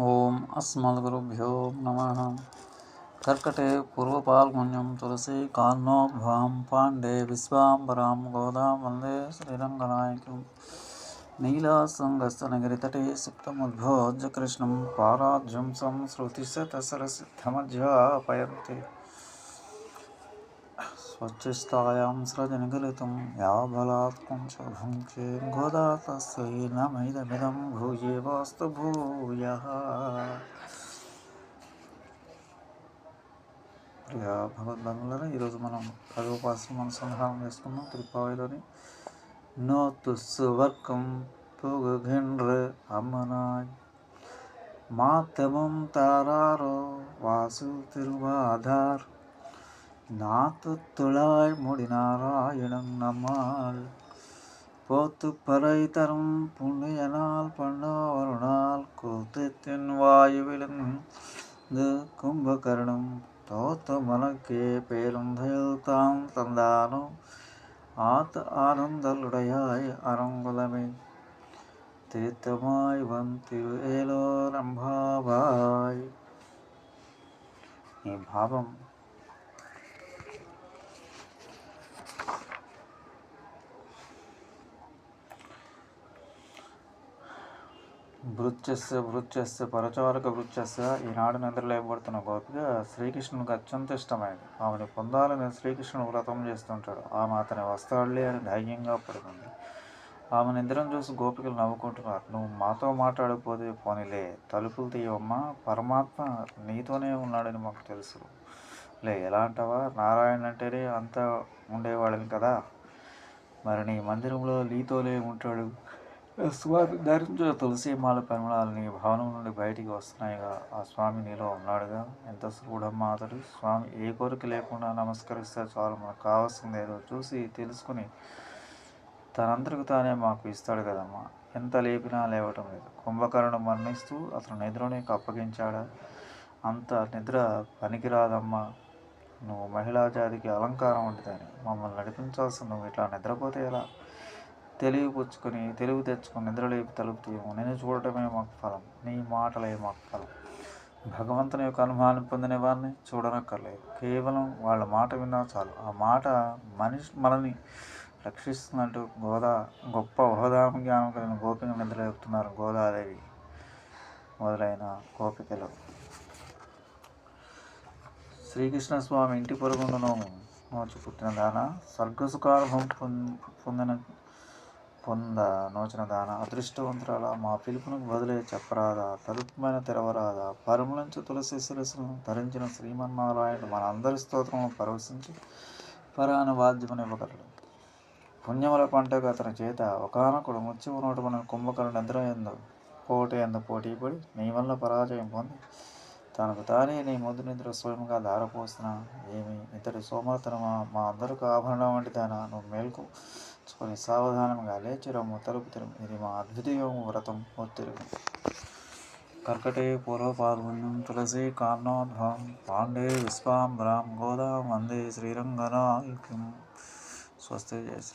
ॐ अस्मद्गुरुभ्यो नम। कर्कटे पूर्वपाल्गुण्यं तुलसी कान्नोद्भवां पाण्डे विश्वाम्बरां गोदां वंदे श्रीरङ्गनायकीं। नीलासङ्गस्तनगिरितटे कृष्ण कृष्णं संश्रुतिशत संश्रुतिशतसरसिद्धमध्यापयन्ति स्वच्छस्थायां सृजनिगलितं या बलात् कुञ्च भुङ्क्ते गोदा तस्यै नमैदमिदं भूयेवास्तु भूयः ప్రియ భగవద్బంధువులారా ఈరోజు మనం పదోపాసనం అనుసంధానం చేసుకున్నాం తిరుపావిలోని నో తుస్సువర్కం పుగుఘిండ్ర అమ్మనాయ్ మాధ్యమం తారారో వాసు తిరువాధార్ நாத்துத்துளாய் முடி நாராயணன் நம்மால் போத்து பறை தரும் புண்ணியனால் பண்ண ஒரு நாள் கூத்தத்தின் வாயுவிலும் இந்த கும்பகரணம் தோத்த மனக்கே பேருந்தையில் தாம் தந்தானும் ஆத்த ஆனந்தலுடையாய் அரங்குலமே திருத்தமாய் வந் திரு ஏலோ நம்பாவாய் நீ பாவம் భృత్యస్య భృత్యస్య పరచారక భృత్యస్య ఈనాడు నిద్రలేపబడుతున్న గోపిక శ్రీకృష్ణునికి అత్యంత ఇష్టమైనది. ఆమెను పొందాలని శ్రీకృష్ణుడు వ్రతం చేస్తుంటాడు. ఆమె అతని వస్తాడులే అని ధైర్యంగా పడుతుంది ఆమె నిద్రను చూసి గోపికలు నవ్వుకుంటున్నారు. నువ్వు మాతో మాట్లాడకపోతే పోనీలే తలుపులు తీయవమ్మా పరమాత్మ నీతోనే ఉన్నాడని మాకు తెలుసు. లే ఎలా అంటావా? నారాయణ అంటేనే అంతా ఉండేవాడని కదా. మరి నీ మందిరంలో నీతోనే ఉంటాడు. స్వామి ధరించిన తులసి మాల పరిమళాలు నీ భవనం నుండి బయటికి వస్తున్నాయిగా ఆ స్వామి నీలో ఉన్నాడుగా. ఎంత శృఢమ్మా అతడు స్వామి ఏ కోరిక లేకుండా నమస్కరిస్తే చాలు. మనకు కావాల్సింది ఏదో చూసి తెలుసుకుని తనంతకు తానే మాకు ఇస్తాడు కదమ్మా. ఎంత లేపినా లేవటం లేదు. కుంభకర్ణుడు మరణిస్తూ అతను నిద్రని అప్పగించాడా అంత నిద్ర పనికిరాదమ్మా. నువ్వు మహిళా జాతికి అలంకారం వంటిదని మమ్మల్ని నడిపించాల్సిన నువ్వు ఇట్లా నిద్రపోతే ఎలా? తెలివి పుచ్చుకొని తెలివి తెచ్చుకొని నిద్రలేపి తలుపు తీయము నేను చూడటమే మాకు ఫలం. నీ మాటలే మాకు ఫలం. భగవంతుని యొక్క అనుభవాన్ని పొందిన వారిని చూడనక్కర్లేదు. కేవలం వాళ్ళ మాట విన్నా చాలు. ఆ మాట మనిషి మనల్ని రక్షిస్తున్నట్టు గోదా గొప్ప హోదాం జ్ఞానం కలిగిన గోపిక నిద్రలేపుతున్నారు గోదాదేవి మొదలైన గోపికలు. శ్రీకృష్ణ స్వామి ఇంటి పొరుగుండును నోచి పుట్టిన దాన స్వర్గసుఖానుభవం పొందిన పొంద నోచిన దాన అదృష్టవంతురాల. మా పిలుపునకు బదులే చెప్పరాదా. తలుపుమైన తెరవరాదా. పరములంచు తులసి శిరస్సును ధరించిన శ్రీమన్నారాయణుడు మన అందరి స్తోత్రము పరవశించి. పరాన వాద్యమునివ్వగలడు. పుణ్యముల పంటకు అతని చేత ఒకనొకడు ముచ్చి ఉన్నట్టు మన కుంభకరుడు నిద్ర ఎందు పోటీ ఎందు నీ వల్ల పరాజయం పొంది తనకు తానే నీ ముద్దు నిద్ర స్వయంగా దారపోసిన ఏమి? ఇతడి సోమరతనమా? మా అందరికి ఆభరణం వంటి దానా నువ్వు మేల్కు కొని సావధానంగా లేచి రమ్ము తలుపు తెరుము. ఇది మా అద్వితీయము వ్రతం. ఒత్తిరుగు కర్కటే పూర్వ పూర్వపాల్గొన్యం తులసి కాన్నోద్భవం పాండే విశ్వాం విశ్వాంబరాం గోదా వందే శ్రీరంగనాయకం. స్వస్తి జయ